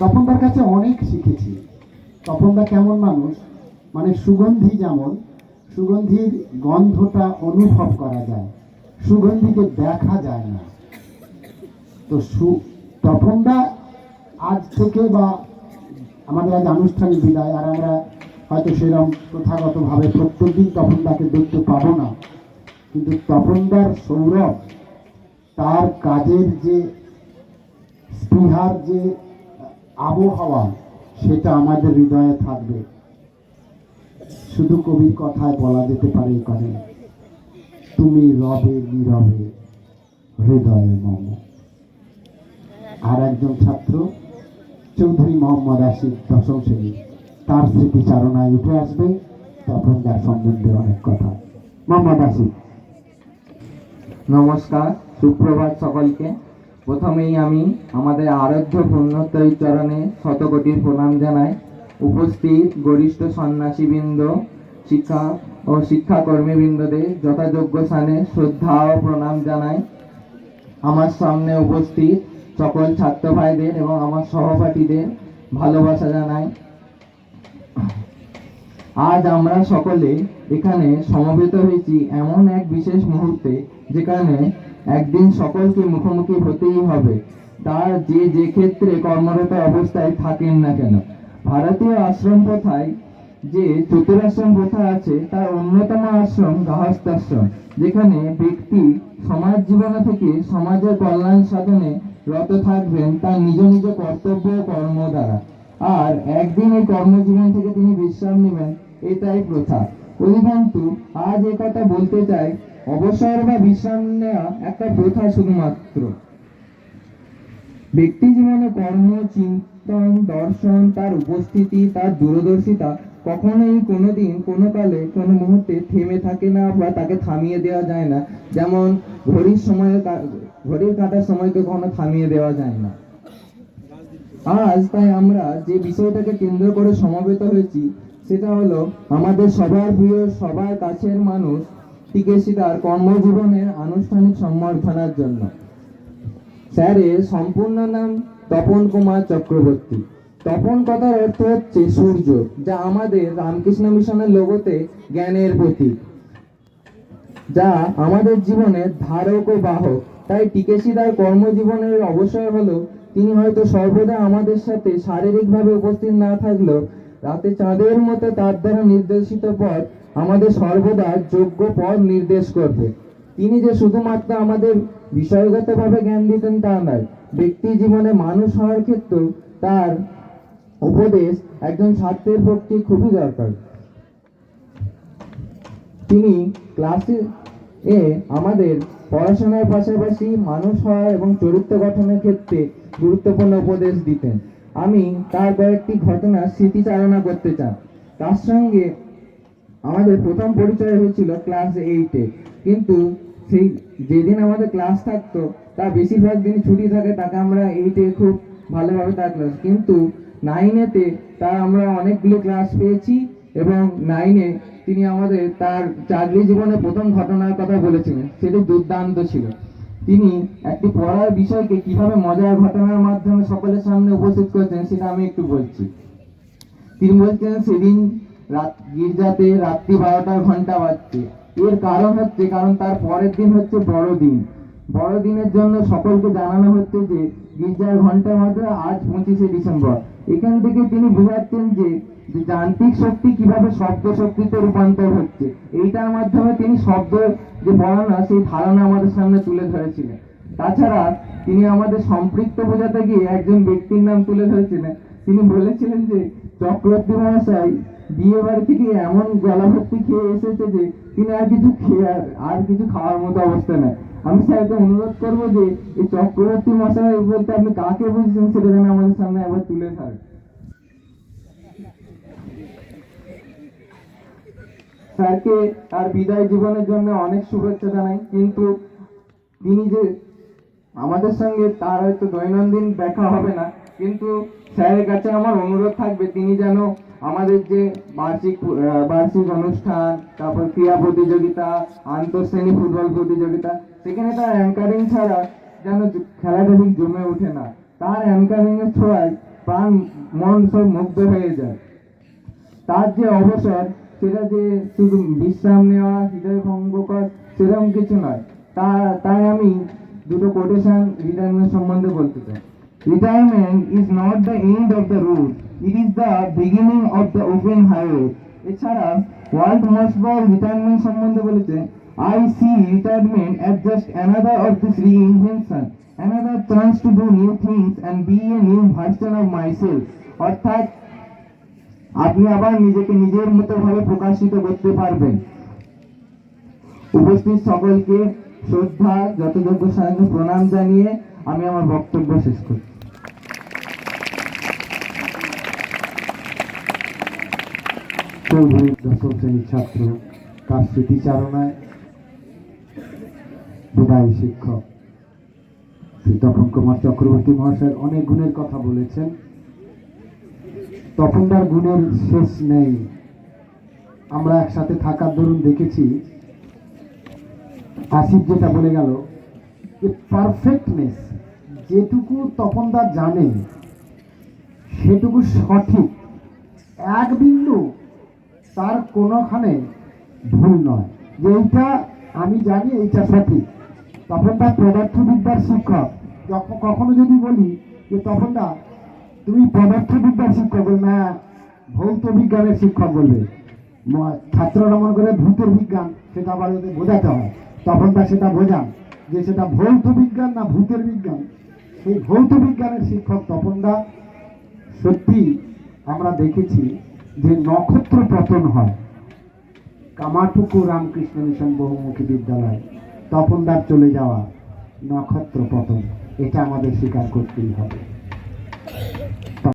তপনদার কাছে অনেক শিখেছি। তপনদা কেমন মানুষ? মানে সুগন্ধি যেমন, সুগন্ধির গন্ধটা অনুভব করা যায়। সুগন্ধিকে দেখা যায় না। তো সু তপনদা আজ থেকে বা আমাদের আজ আনুষ্ঠানিক বিদায়, আর আমরা হয়তো সেরকম প্রথাগতভাবে প্রত্যেকদিন তপনদাকে দেখতে পাবো না। কিন্তু তপনদার সৌরভ, তার কাজের যে স্পৃহার যে আবহাওয়া, সেটা আমাদের হৃদয়ে থাকবে। শুধু কবির কথায় বলা যেতে পারে করে তুমি রবে নীরবে, হৃদয়ে মম। আর একজন ছাত্র, চৌধুরী মোহাম্মদ আশিক, দশম শ্রেণি। তার স্মৃতিচারণায় উঠে আসবে, তখন তার সম্বন্ধে অনেক কথা। মোহাম্মদ আশিক। নমস্কার, সুপ্রভাত সকলকে। প্রথমেই আমি আমাদের আরাধ্য পুণ্যতরী চরণে শতকোটির প্রণাম জানাই। উপস্থিত গরিষ্ঠ সন্ন্যাসীবৃন্দ, শিক্ষা ও শিক্ষাকর্মীবৃন্দদের যথাযোগ্য স্থানে শ্রদ্ধা ও প্রণাম জানাই। আমার সামনে উপস্থিত সকল ছাত্র ভাইদের এবং আমার সহপাঠীদের ভালোবাসা জানাই। আজ আমরা সকলে এখানে সমবেত হয়েছি এমন এক বিশেষ মুহূর্তে যেখানে একদিন সকলকে মুখোমুখি হতেই হবে। তার যে যে ক্ষেত্রে কর্মরত অবস্থায় থাকেন না কেন। ভারতীয় আশ্রম প্রথায় যে চতুরাশ্রম প্রথা আছে, তার অন্যতম আশ্রম গাহস্থাশ্রম, যেখানে ব্যক্তি সমাজ জীবনে থেকে সমাজের কল্যাণ সাধনে রত থাকবেন তার নিজ নিজ কর্তব্য কর্ম দ্বারা। আর একদিন এই কর্মজীবন থেকে তিনি বিশ্রাম নেবেন, এটাই প্রথা। অধিকন্তু আজ এ কথা বলতে চাই অবসর বা বিশ্রাম নেওয়া একটা প্রথা শুধুমাত্র। ব্যক্তি জীবনে কর্ম, চিন্তন, দর্শন, তার উপস্থিতি, তার দূরদর্শিতা কখনোই কোনোদিন কোনো কালে কোনো মুহূর্তে থেমে থাকে না বা তাকে থামিয়ে দেওয়া যায় না। যেমন ঘড়ির সময়ে ঘড়ির কাটার সময়কে কখনো থামিয়ে দেওয়া যায় না। আজ তাই আমরা যে বিষয়টাকে কেন্দ্র করে সমবেত হয়েছি, সেটা হলো আমাদের সবার প্রিয়, সবার কাছের মানুষ টিকেশি তার কর্মজীবনের আনুষ্ঠানিক সম্বর্ধনার জন্য। স্যারের সম্পূর্ণ নাম তপন কুমার চক্রবর্তী। তপন কথার অর্থ হচ্ছে সূর্য, যা আমাদের রামকৃষ্ণ মিশনের লোগোতে জ্ঞানের প্রতীক। যা আমাদের জীবনের ধারক ও বাহক। তাই টিকেশি তার কর্মজীবনের অবসর হলো, তিনি হয়তো সর্বদা আমাদের সাথে শারীরিকভাবে উপস্থিত না থাকলেও রাতে চাঁদের মতো তার দ্বারা নির্দেশিত পথ আমাদের সর্বদা যোগ্য পথ নির্দেশ করবে। তিনি যে শুধুমাত্র আমাদের বিষয়গতভাবে জ্ঞান দিতেন তা নয়, ব্যক্তি জীবনে মানুষ হওয়ার ক্ষেত্রেও তার উপদেশ একজন ছাত্রের পক্ষে খুবই দরকার। তিনি ক্লাসে এ আমাদের পড়াশোনার পাশাপাশি মানুষ হওয়া এবং চরিত্র গঠনের ক্ষেত্রে গুরুত্বপূর্ণ উপদেশ দিতেন। আমি তার কয়েকটি ঘটনা স্মৃতিচারণা করতে চাই। তার সঙ্গে আমাদের প্রথম পরিচয় হয়েছিল ক্লাস এইটে কিন্তু সেই যেদিন আমাদের ক্লাস থাকতো, তার বেশিরভাগ দিন ছুটি থাকে, তাকে আমরা এইটে খুব ভালোভাবে ক্লাস কিন্তু নাইনেতে তার আমরা অনেকগুলো ক্লাস পেয়েছি এবং নাইনে তিনি আমাদের তার চাকরি জীবনে প্রথম ঘটনার কথা বলেছিলেন। সেটি দুর্দান্ত ছিল। তিনি একটি পড়ার বিষয়কে কীভাবে মজার ঘটনার মাধ্যমে সকলের সামনে উপস্থিত করেছেন সেটা আমি একটু বলছি। তিনি বলছেন, সেদিন রাত গির্জাতে রাত্রি বারোটার ঘণ্টা বাজছে। এর কারণ হচ্ছে, কারণ তার পরের দিন হচ্ছে বড়দিন। বড়দিনের জন্য সকলকে জানানো হচ্ছে যে, গির্জার ঘণ্টার মধ্যে আজ পঁচিশে ডিসেম্বর। এখান থেকে তিনি বোঝাচ্ছেন যে যান্ত্রিক শক্তি কীভাবে শব্দ শক্তিতে রূপান্তর হচ্ছে, এইটার মাধ্যমে তিনি শব্দ যে বলানো সেই ধারণা আমাদের সামনে তুলে ধরেছিলেন। তাছাড়া তিনি আমাদের সম্পৃক্ত বোঝাতে গিয়ে একজন ব্যক্তির নাম তুলে ধরেছিলেন। তিনি বলেছিলেন যে, চক্রবর্তী মহাশয় বিয়ে বাড়ি থেকে এমন গলা ভর্তি খেয়ে এসেছে যে, তিনি আর কিছু খেয়ে আর- কিছু খাওয়ার মতো অবস্থা নেই। আমি স্যারকে অনুরোধ করব যে, এই চক্রবর্তী মশাই বলতে আপনি কাকে বুঝছেন, সেটা যেন আমাদের সামনে একবার তুলে ধরে স্যারকে তার বিদায় জীবনের জন্য অনেক শুভেচ্ছা জানাই। কিন্তু তিনি যে আমাদের সঙ্গে, তার হয়তো দৈনন্দিন দেখা হবে না। কিন্তু স্যারের কাছে আমার অনুরোধ থাকবে, তিনি যেন আমাদের যে বার্ষিক বার্ষিক অনুষ্ঠান, তারপর ক্রীড়া প্রতিযোগিতা, আন্তঃশ্রেণী ফুটবল প্রতিযোগিতা, সেখানে তার অ্যাঙ্কারিং ছাড়া যেন খেলাটা ঠিক জমে ওঠে না। তার অ্যাঙ্কারিং এর ছোঁয়ায় প্রাণ, মন সব মুগ্ধ হয়ে যায়। তার যে অবসর সেটা যে শুধু বিশ্রাম নেওয়া, হৃদয় ভঙ্গকর সেরকম কিছু নয়। তা, তাই আমি দুটো কোটেশন রিটায়ারমেন্ট সম্বন্ধে বলতে চাই। Retirement is not the end of the route it is the beginning of the open highway এছাড়া ওয়ার্ল্ড মসবল রিটায়ারমেন্ট সম্বন্ধে বলেছে I see retirement as just another of this reinvention another chance to do new things and be a new version of myself অর্থাৎ আপনি আবার নিজেকে নিজের মতো ভাবে প্রকাশিত করতে পারবেন। উপস্থিত সকলকে শ্রদ্ধা যথাযোগ্য সাহায্য প্রণাম জানিয়ে আমি আমার বক্তব্য শেষ চৌধুরী দশম শ্রেণির ছাত্র, তার স্মৃতিচারণায় বিদায়ী শিক্ষক শ্রী তপন কুমার চক্রবর্তী মহাশয় অনেক গুণের কথা বলেছেন। তপনদার গুণের শেষ নেই। আমরা একসাথে থাকার দরুন দেখেছি। আসিফ যেটা বলে গেল যে পারফেক্টনেস যেটুকু তপনদার জানে, সেটুকু সঠিক। এক বিন্দু তার কোনোখানে ভুল নয়। যে এইটা আমি জানি, এইটা সঠিক। তখন তার পদার্থবিদ্যার শিক্ষক। কখনো যদি বলি যে তখন দা তুমি পদার্থবিদ্যার শিক্ষক না ভৌত বিজ্ঞানের শিক্ষক বলবে। ছাত্ররা মনে করে ভূতের বিজ্ঞান, সেটা আবার ওদের বোঝাতে হয়। তখন তা সেটা বোঝান যে সেটা ভৌত বিজ্ঞান না ভূতের বিজ্ঞান। সেই ভৌত বিজ্ঞানের শিক্ষক তপনদা, সত্যি আমরা দেখেছি যে নক্ষত্র পতন হয়। কামাটুকু রামকৃষ্ণ মিশন বহুমুখী বিদ্যালয়, তপনদার চলে যাওয়া নক্ষত্র পতন, এটা আমাদের স্বীকার করতেই হবে।